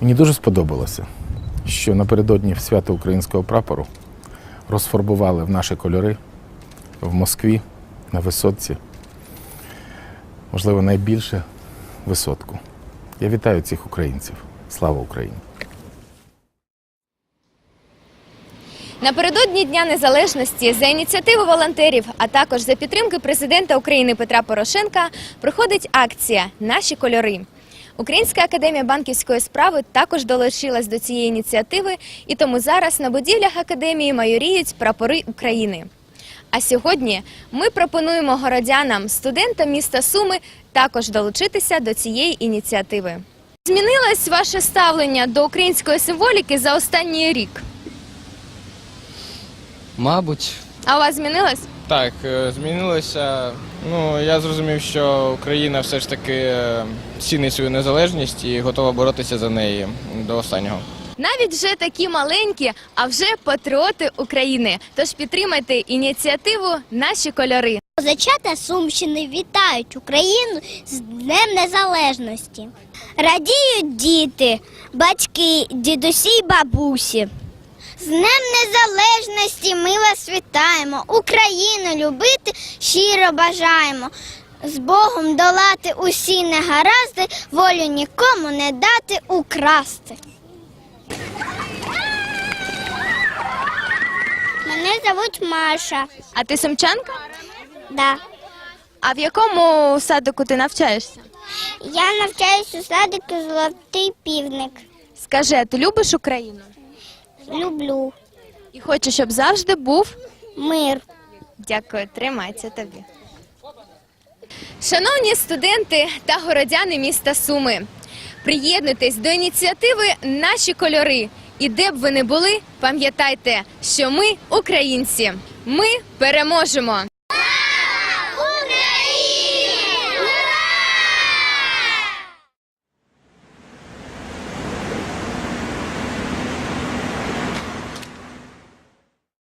Мені дуже сподобалося, що напередодні свята українського прапору розфарбували в наші кольори в Москві на висотці, можливо, найбільше висотку. Я вітаю цих українців. Слава Україні! Напередодні Дня Незалежності за ініціативи волонтерів, а також за підтримки президента України Петра Порошенка проходить акція Наші кольори. Українська академія банківської справи також долучилась до цієї ініціативи, і тому зараз на будівлях академії майоріють прапори України. А сьогодні ми пропонуємо городянам, студентам міста Суми також долучитися до цієї ініціативи. Змінилось ваше ставлення до української символіки за останній рік? Мабуть, А у вас змінилось? Так, е, змінилося. Ну, я зрозумів, що Україна все ж таки е, цінить свою незалежність і готова боротися за неї до останнього. Навіть вже такі маленькі, а вже патріоти України. Тож підтримайте ініціативу Наші кольори. Козачата Сумщини вітають Україну з Днем Незалежності. Радіють діти, батьки, дідусі й бабусі. З Днем Незалежності ми вас вітаємо. Україну любити щиро бажаємо. З Богом долати усі негаразди, волю нікому не дати украсти. Мене звуть Маша. А ти сумчанка? Да. А в якому садику ти навчаєшся? Я навчаюсь у садику Золотий півник. Скажи, а ти любиш Україну? Люблю І хочу, щоб завжди був? мир. Дякую, тримайся тобі. Шановні студенти та городяни міста Суми, приєднуйтесь до ініціативи Наші кольори. І де б ви не були, пам'ятайте, що ми українці. Ми переможемо.